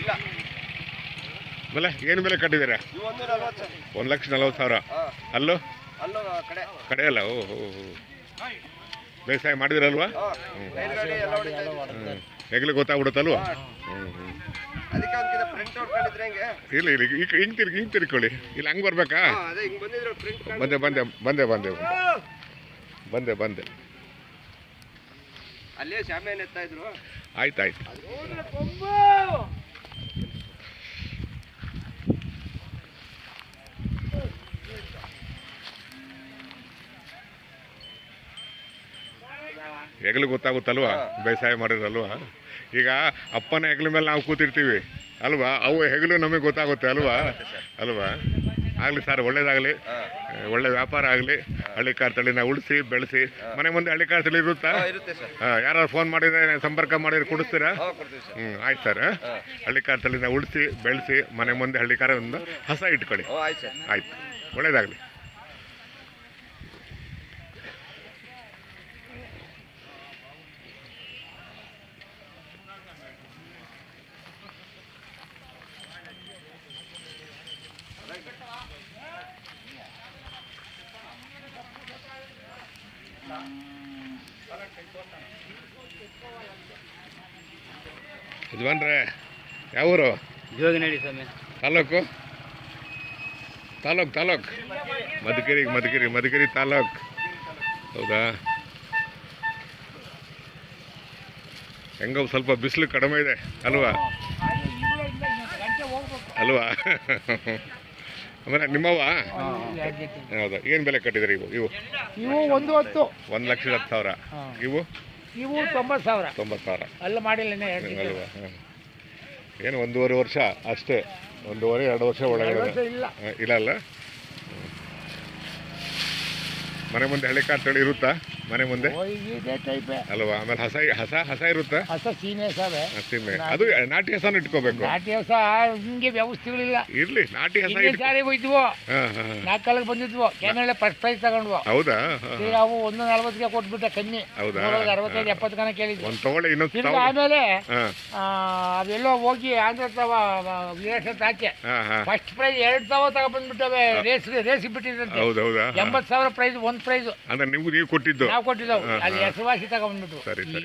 ಇಲ್ಲ. ಬೆಲೆ ಏನು ಬೆಲೆ ಕಟ್ಟಿದ್ದೀರಾ? ಒಂದು ಲಕ್ಷ ನಲ್ವತ್ತು ಸಾವಿರ. ಅಲ್ಲೋ? ಕಡೆ. ಕಡೆ ಅಲ್ಲ ಓ ಹೋ ಹೋ. ಬೇಸಾಯ ಮಾಡಿದಿರಲ್ವಾ? ಹ್ಞೂ ಹೆಗ್ಲು ಗೊತ್ತಾಗ್ಬಿಡುತ್ತಲ್ವಾ. ಹ್ಞೂ ಹ್ಞೂ ಇಲ್ಲ ಇಲ್ಲ ಈಗ ಹಿಂಗೆ ತಿರ್ಗಿ ಹಿಂಗೆ ತಿರ್ಕೊಳ್ಳಿ. ಇಲ್ಲ ಹಂಗೆ ಬರ್ಬೇಕಾ? ಪ್ರಿಂಟ್ ಬಂದೆ ಬಂದೆ ಬಂದೆ ಬಂದೆ. ಬಂದೆ ಬಂದೆ. ಅಲ್ಲೇ ಶಾಮಿಯಾನ ಎತ್ತಾ ಇದ್ರು. ಆಯ್ತು ಆಯ್ತು ಹೆಗಲು ಗೊತ್ತಾಗುತ್ತಲ್ವಾ? ಬೇಸಾಯ ಮಾಡಿದ್ರಲ್ವಾ? ಈಗ ಅಪ್ಪನ ಹೆಗಲ ಮೇಲೆ ನಾವು ಕೂತಿರ್ತೀವಿ. ಅಲ್ವಾ? ಅವು ಹೆಗಲು ನಮಗೆ ಗೊತ್ತಾಗುತ್ತೆ ಅಲ್ವಾ? ಅಲ್ವಾ? ಆಗಲಿ ಸರ್ ಒಳ್ಳೇದಾಗಲಿ. ಒಳ್ಳೆ ವ್ಯಾಪಾರ ಆಗಲಿ. ಹಳ್ಳಿಕಾರ್ ತಳಿನ ಉಳಿಸಿ ಬೆಳೆಸಿ. ಮನೆ ಮುಂದೆ ಹಳ್ಳಿಕಾರ್ ತಳಿ ಇರುತ್ತಾ? ಹಾಂ ಹಾಂ ಯಾರು ಫೋನ್ ಮಾಡಿದ್ರೆ ಸಂಪರ್ಕ ಮಾಡಿದ್ರೆ ಕೊಡಿಸ್ತೀರಾ? ಹ್ಞೂ ಆಯ್ತು ಸರ್ ಹಳ್ಳಿಕಾರ್ ತಳಿನ ಉಳಿಸಿ ಬೆಳೆಸಿ ಮನೆ ಮುಂದೆ ಹಳ್ಳಿಕಾರ ಒಂದು ಹಸ ಇಟ್ಕೊಳ್ಳಿ. ಆಯ್ತು. ಒಳ್ಳೇದಾಗಲಿ. ಯಜಮಾನ್ರೆ ಯಾವೂರು ಜೋಗಿನಡಿ ಸ್ವಾಮಿ. ತಾಲೂಕು? ತಾಲೂಕು ತಾಲೂಕು. ಮಧುಗಿರಿ ಮಧುಗಿರಿ ಮಧುಗಿರಿ ತಾಲೂಕ್. ಹೌದಾ? ಹೆಂಗೋ ಸ್ವಲ್ಪ ಬಿಸಿಲು ಕಡಿಮೆ ಇದೆ ಅಲ್ವಾ? ಅಲ್ವಾ? ಆಮೇಲೆ ನಿಮ್ಮವ ಹೌದಾ. ಏನು ಬೆಲೆ ಕಟ್ಟಿದ್ರಿ ಇವು? ಇವು ಇವು ಒಂದು ಹತ್ತು. ಒಂದು ಲಕ್ಷದ ಹತ್ತು ಸಾವಿರ. ಇವು? ಇವು ತೊಂಬತ್ತು ಸಾವಿರ. ತೊಂಬತ್ತು ಸಾವಿರ. ಅಲ್ಲ ಮಾಡಿಲ್ಲ. ಅಲ್ವಾ? ಏನು ಒಂದೂವರೆ ವರ್ಷ? ಅಷ್ಟೇ. ಒಂದೂವರೆ ಎರಡು ವರ್ಷ ಒಳಗಡೆ ಇಲ್ಲ. ಅಲ್ಲ. ಮನೆ ಮುಂದೆ ಹಳ್ಳಿಕಾರ್ ತಳಿ ಇರುತ್ತಾ? ಮನೆ ಮುಂದೆ? ಓ, ಈಗ ಇದೇ ಟೈಪೇ ಅಲ್ವಾ? ಆಮೇಲೆ ಹಸ ಹಸ ಹಸ ಇರುತ್ತೆ? ಹಸ ಸೀಮೆ ಸಾವೆ ಸೀಮೆ. ಅದು ನಾಟಿ ಹಸ ಇಟ್ಕೋಬೇಕು. ನಾಟಿ ಹಸ ಹಿಂಗೆ ವ್ಯವಸ್ಥೆಗಳಿಲ್ಲ. ಇರ್ಲಿ ನಾಟಿ ಹಸ ಹಿಂದಿನ ಸಾರಿ ಹೋಯ್ದ್ವು ಹಾಂ ಹಾಂ ನಾಲ್ಕು ಕಾಲಕ್ಕೆ ಬಂದಿದ್ವು? ಕೆನಳೆ ಫಸ್ಟ್ ಪ್ರೈಸ್ ತಗೊಂಡ್ವು? ಹೌದಾ? ನಾವು ಈಗ ಅವು ಒಂದು ನಲ್ವತ್ತಿಗೆ ಕೊಟ್ಬಿಟ್ಟೆ ಕಮ್ಮಿ. ಹೌದಾ? ಅರವತ್ತೈದು ಎಪ್ಪತ್ತು ಕಣ ಕೇಳಿದ್ವು. ಒಂದು ತಗೊಳ್ಳಿ ಇನ್ನೊಂದು ತಿರ್ಗಿ ಆಮೇಲೆ ಹಾಂ. ಆ, ಅವೆಲ್ಲೋ ಹೋಗಿ ಆಂಧ್ರ ತವ ವಿರೇಶ ತಾಕೆ ಹಾಂ ಹಾಂ. ಫಸ್ಟ್ ಪ್ರೈಸ್ ಎರಡು ತಾವ ತಗೊಂಡ್ಬಿಟ್ಟವೆ ರೇಸ್ ರೇಸ್ ಬಿಟ್ಟಿದ್ದಂತೆ. ಹೌದು ಹೌದಾ ಹಾಂ. ಎಂಬತ್ತು ಸಾವಿರ ಪ್ರೈಸ್ ಒಂದು ಪ್ರೈಸ್ ಅಂದ್ರೆ ನಿಮ್ಗೆ ನೀವು ಕೊಟ್ಟಿದ್ದು. ನಾವು ಕೊಟ್ಟಿದ್ದೆವು. ಹಾ. ಹೆಸರುವಾಸಿ ತಗೊಂಡ್ಬಿಟ್ರು. ಸರಿ ಸರಿ.